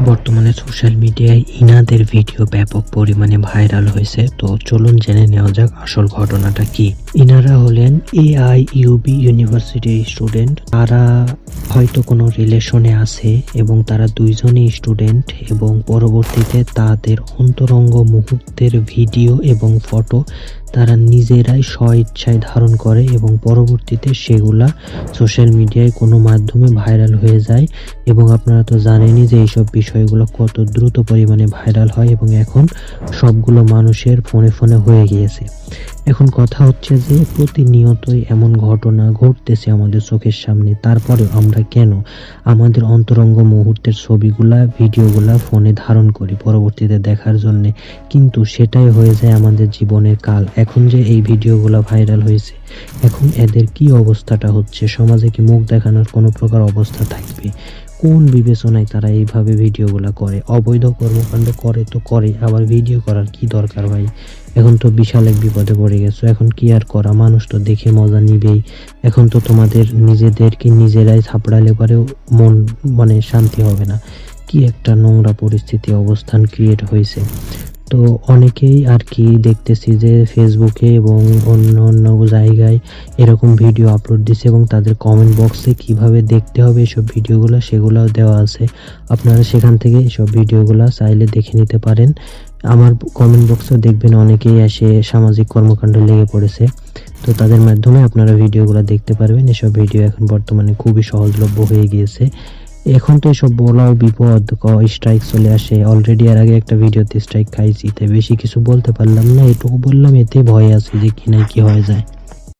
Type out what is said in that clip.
বর্তমানে সোশ্যাল মিডিয়ায় ইনাদের ভিডিও ব্যাপক পরিমাণে ভাইরাল হয়েছে। তো চলুন জেনে নেওয়া যাক আসল ঘটনাটা কি। ইনারা হলেন এআই ইউবি ইউনিভার্সিটির স্টুডেন্ট তারা হয়তো কোনো রিলেশনে আছে এবং তারা দুইজনই স্টুডেন্ট এবং পরবর্তীতে তাদের অন্তরঙ্গ মুহূর্তের ভিডিও এবং ফটো তারা নিজেরাই স্ব ইচ্ছায় ধারণ করে এবং পরবর্তীতে সেগুলা সোশ্যাল মিডিয়ায় কোনো মাধ্যমে ভাইরাল হয়ে যায়। এবং আপনারা তো জানেনই যে এইসব বিষয়গুলো কত দ্রুত পরিমাণে ভাইরাল হয় এবং এখন সবগুলো মানুষের ফোনে ফোনে হয়ে গিয়েছে। এখন কথা হচ্ছে যে প্রতিনিয়তই এমন ঘটনা ঘটতেছে আমাদের চোখের সামনে। তারপরেও আমরা কেন আমাদের অন্তরঙ্গ মুহূর্তের ছবিগুলা, ভিডিওগুলা ফোনে ধারণ করি পরবর্তীতে দেখার জন্যে? কিন্তু সেটাই হয়ে যায় আমাদের জীবনের কাল। এখন যে এই ভিডিওগুলা ভাইরাল হয়েছে, এখন এদের কি অবস্থাটা হচ্ছে? সমাজে কি মুখ দেখানোর কোনো প্রকার অবস্থা থাকবে? কোন বিবেচনায় তারা এইভাবে ভিডিওগুলো করে? অবৈধ কর্মকাণ্ড করে তো করে, আবার ভিডিও করার কি দরকার ভাই? এখন তো বিশাল এক বিপদে পড়ে গেছো, এখন কি আর করা? মানুষ তো দেখে মজা নিবেই। এখন তো তোমাদের নিজেদেরকে নিজেরাই ছাপড়ালে পরেও মন মানে শান্তি হবে না। কি একটা নোংরা পরিস্থিতি অবস্থান ক্রিয়েট হয়েছে। তো অনেকেই আর কি দেখতেছি যে ফেসবুকে এবং অন্য অন্য জায়গায় এরকম ভিডিও আপলোড দিছে এবং তাদের কমেন্ট বক্সে কীভাবে দেখতে হবে এসব ভিডিওগুলো সেগুলোও দেওয়া আছে। আপনারা সেখান থেকে এসব ভিডিওগুলো চাইলে দেখে নিতে পারেন। আমার কমেন্ট বক্সেও দেখবেন অনেকেই এসে সামাজিক কর্মকাণ্ডে লেগে পড়েছে। তো তাদের মাধ্যমে আপনারা ভিডিওগুলো দেখতে পারবেন। এসব ভিডিও এখন বর্তমানে খুবই সহজলভ্য হয়ে গিয়েছে। এখন তো এসব বলাও বিপদ স্ট্রাইক চলে আসে। অলরেডি এর আগে একটা ভিডিওতে স্ট্রাইক খাইছি, তাই বেশি কিছু বলতে পারলাম না, এটুকু বললাম, এতে ভয় আছে যে কি না কি হয়ে যায়।